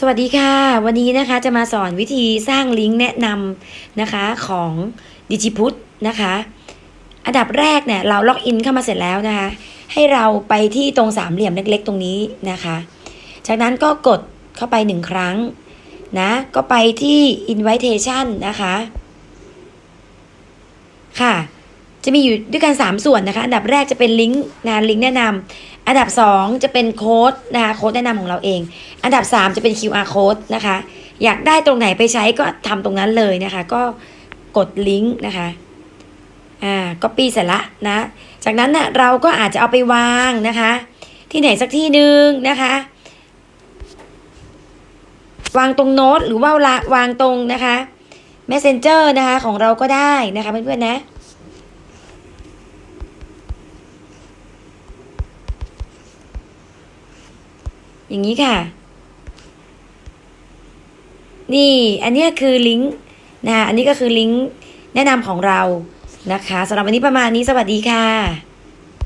สวัสดีค่ะ วันนี้นะคะจะมาสอนวิธีสร้างลิงก์แนะนำนะคะของดิจิพุทนะคะ อันดับแรกเนี่ยเราล็อกอินเข้ามาเสร็จแล้วนะคะ ให้เราไปที่ตรงสามเหลี่ยมเล็กๆ ตรงนี้นะคะ จากนั้นก็กดเข้าไปหนึ่งครั้งนะก็ไปที่ invitation นะคะค่ะ จะมีอยู่ด้วยกัน 3 ส่วนนะคะ อันดับแรกจะเป็นลิงก์งานลิงก์แนะนำ อันดับ 2 จะเป็นโค้ดนะคะโค้ดแนะนำของเราเอง อันดับ 3 จะเป็น QR code นะคะ อยากได้ตรงไหนไปใช้ก็ทำตรงนั้นเลยนะคะ ก็กดลิงก์นะคะอ่าก็ปีเสร็จละนะ จากนั้นนะ่ะเราก็อาจจะเอาไปวางนะคะ ที่ไหนสักที่หนึ่งนะคะ วางตรงโน้ตหรือว่าวางตรงนะคะ Messenger นะคะของเราก็ได้นะคะเพื่อนๆนะ อย่างนี้ค่ะ นี่อันนี้คือลิงก์นะคะอันนี้ก็คือลิงก์แนะนำของเรานะคะสำหรับวันนี้ประมาณนี้สวัสดีค่ะ